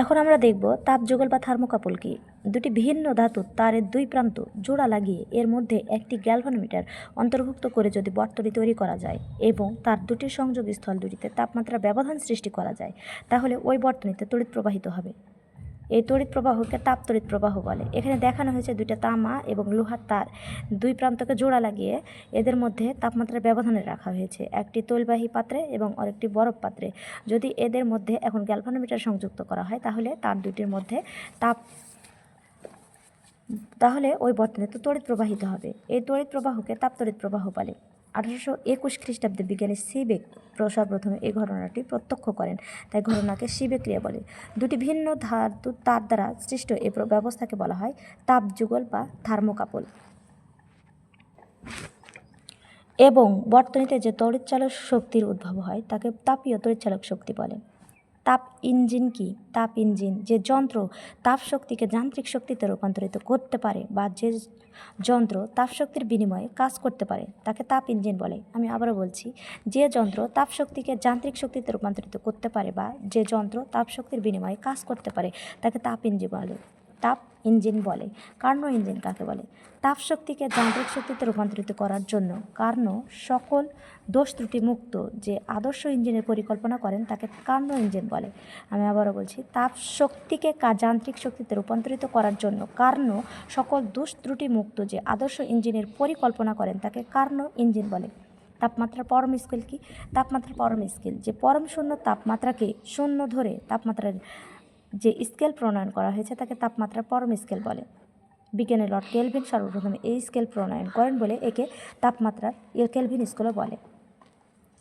এখন আমরা দেখব তাপ যুগল বা থার্মোকাপল কি? দুটি ভিন্ন ধাতু, তারের দুই প্রান্ত, জোড়া লাগিয়ে এর মধ্যে একটি গ্যালভানোমিটার অন্তর্ভুক্ত করে যদি বর্তনী তৈরি করা যায় এবং তার দুটি সংযোগ স্থল দুটিতে তাপমাত্রা ব্যবধান সৃষ্টি করা যায়, তাহলে ওই বর্তনীতে তড়িৎ প্রবাহিত হবে। এই তড়িৎ প্রবাহকে তাপ তড়িৎ প্রবাহ বলে। এখানে দেখানো হয়েছে দুইটা তামা এবং লোহার তার। দুই প্রান্তকে জোড়া লাগিয়ে এদের মধ্যে তাপমাত্রার ব্যবধানে রাখা হয়েছে। একটি তৈলবাহী পাত্রে এবং আরেকটি বরফ পাত্রে। যদি এদের মধ্যে এখন গ্যালভানোমিটার সংযুক্ত করা হয়, তাহলে তার দুটির মধ্যে তাপ তাহলে ওই বর্তনে তো তড়িৎ প্রবাহিত হবে। এই তড়িৎ প্রবাহকে তাপ তড়িৎ প্রবাহ বলে। আঠারোশো একুশ খ্রিস্টাব্দে বিজ্ঞানী সিবেক প্রথমে এই ঘটনাটি প্রত্যক্ষ করেন। তাই ঘটনাকে সিবেক ক্রিয়া বলে। দুটি ভিন্ন ধাতু তার দ্বারা সৃষ্ট এই ব্যবস্থাকে বলা হয় তাপ যুগল বা থার্মোকাপল। এবং বর্তনীতে যে তড়িৎচালক শক্তির উদ্ভব হয়, তাকে তাপীয় তড়িৎচালক শক্তি বলে। তাপ ইঞ্জিন কি? তাপ ইঞ্জিন, যে যন্ত্র তাপ শক্তিকে যান্ত্রিক শক্তিতে রূপান্তরিত করতে পারে বা যে যন্ত্র তাপ শক্তির বিনিময়ে কাজ করতে পারে, তাকে তাপ ইঞ্জিন বলে। আমি আবারও বলছি, যে যন্ত্র তাপ শক্তিকে যান্ত্রিক শক্তিতে রূপান্তরিত করতে পারে বা যে যন্ত্র তাপ শক্তির বিনিময়ে কাজ করতে পারে, তাকে তাপ ইঞ্জিন বলে। তাপ ইঞ্জিন বলে। কার্নো ইঞ্জিন কাকে বলে? তাপ শক্তিকে যান্ত্রিক শক্তিতে রূপান্তরিত করার জন্য কার্নো সকল দোষ ত্রুটি মুক্ত যে আদর্শ ইঞ্জিনের পরিকল্পনা করেন তাকে কার্নো ইঞ্জিন বলে। আমি আবারও বলছি, তাপ শক্তিকে যান্ত্রিক শক্তিতে রূপান্তরিত করার জন্য কার্নো সকল দোষ ত্রুটি মুক্ত যে আদর্শ ইঞ্জিনের পরিকল্পনা করেন তাকে কার্নো ইঞ্জিন বলে। তাপমাত্রার পরম স্কেল কি? তাপমাত্রার পরম স্কেল। যে পরম শূন্য তাপমাত্রাকে শূন্য ধরে তাপমাত্রার যে স্কেল প্রণয়ন করা হয়েছে তাকে তাপমাত্রার পরম স্কেল বলে। বিজ্ঞানের লর্ড কেলভিন সর্বপ্রথম এই স্কেল প্রণয়ন করেন বলে একে তাপমাত্রার এর কেলভিন স্কেলও বলে।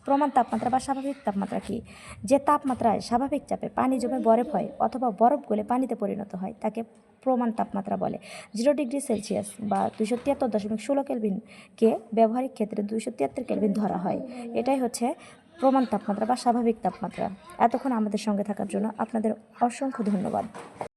প্রমাণ তাপমাত্রা বা স্বাভাবিক তাপমাত্রা কি? যে তাপমাত্রায় স্বাভাবিক চাপে পানি জমে বরফ হয় অথবা বরফ গলে পানিতে পরিণত হয় তাকে প্রমাণ তাপমাত্রা বলে। জিরো ডিগ্রি সেলসিয়াস বা দুইশো তিয়াত্তর দশমিক ষোলো কেলভিনকে ব্যবহারিক ক্ষেত্রে দুইশো তিয়াত্তর কেলভিন ধরা হয়। এটাই হচ্ছে প্রমাণ তাপমাত্রা বা স্বাভাবিক তাপমাত্রা এতক্ষণ আমাদের সঙ্গে থাকার জন্য আপনাদের অসংখ্য ধন্যবাদ।